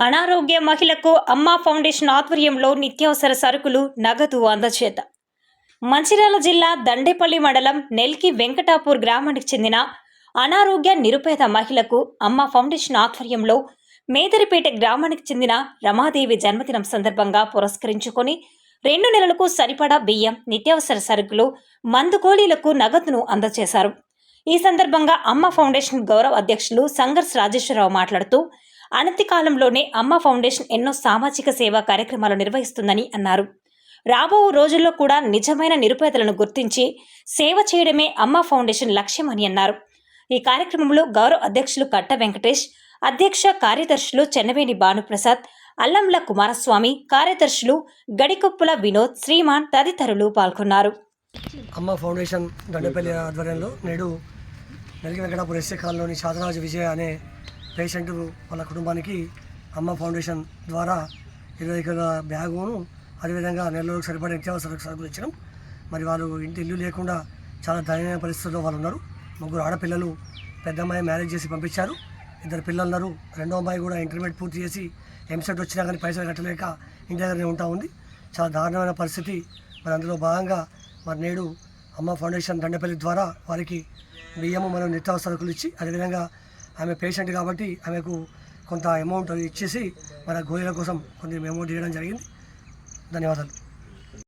అనారోగ్య మహిళకు అమ్మా ఫౌండేషన్ ఆధ్వర్యంలో నిత్యావసర సరుకులు నగదు అందచేత. మంచిర్యాల జిల్లా దండేపల్లి మండలం నెల్కి వెంకటాపూర్ గ్రామానికి చెందిన అనారోగ్య నిరుపేద మహిళకు అమ్మ ఫౌండేషన్ ఆధ్వర్యంలో మేదరిపేట గ్రామానికి చెందిన రమాదేవి జన్మదినం సందర్భంగా పురస్కరించుకొని రెండు నెలలకు సరిపడా బియ్యం నిత్యావసర సరుకులు మందు గోళీలకు నగదును అందజేశారు ఈ సందర్భంగా అమ్మ ఫౌండేషన్ గౌరవ అధ్యక్షులు సంఘర్స్ రాజేశ్వరరావు మాట్లాడుతూ అనతి కాలంలోనే అమ్మ ఫౌండేషన్ ఎన్నో సామాజిక సేవా కార్యక్రమాలు నిర్వహిస్తుందని అన్నారు. రాబో రోజుల్లో కూడా నిజమైన నిరుపేదలను గుర్తించి సేవ చేయడమే అమ్మ ఫౌండేషన్ లక్ష్యమని అన్నారు. ఈ కార్యక్రమంలో గౌరవ అధ్యక్షులు కట్ట వెంకటేష్ అధ్యక్ష కార్యదర్శులు చెన్నవేణి భానుప్రసాద్ అల్లంల కుమారస్వామి కార్యదర్శులు గడికొప్పుల వినోద్ శ్రీమాన్ తదితరులు పాల్గొన్నారు. అమ్మ ఫౌండేషన్ దండపల్లి ఆధ్వర్యంలో నేడు నెలకి వెంకటాపురం ఎస్ఏ కాలనీలోని శాతరాజు విజయ అనే పేషెంట్ వాళ్ళ కుటుంబానికి అమ్మ ఫౌండేషన్ ద్వారా ఇరవై కిలోల బ్యాగును అదేవిధంగా నెలలోకి సరిపడే నిత్యావసర సరుకులు ఇచ్చడం మరి వాళ్ళు ఇంటి ఇల్లు లేకుండా చాలా దయనీయ పరిస్థితుల్లో వాళ్ళు ఉన్నారు. ముగ్గురు ఆడపిల్లలు పెద్ద అమ్మాయి మ్యారేజ్ చేసి పంపించారు. ఇద్దరు పిల్లలు ఉన్నారు రెండో అమ్మాయి కూడా ఇంటర్మీడియట్ పూర్తి చేసి ఎంసెట్ వచ్చినా కానీ పైసలు కట్టలేక ఇంటి దగ్గరనే ఉంటా ఉంది. చాలా దారుణమైన పరిస్థితి. మరి అందులో భాగంగా మరి నేడు అమ్మ ఫౌండేషన్ దండపల్లి ద్వారా వారికి బియ్యము మరియు నిత్యావసరకులు ఇచ్చి అదేవిధంగా ఆమె పేషెంట్ కాబట్టి ఆమెకు కొంత అమౌంట్ ఇచ్చేసి మన గోళీల కోసం కొంచెం అమౌంట్ ఇవ్వడం జరిగింది. ధన్యవాదాలు.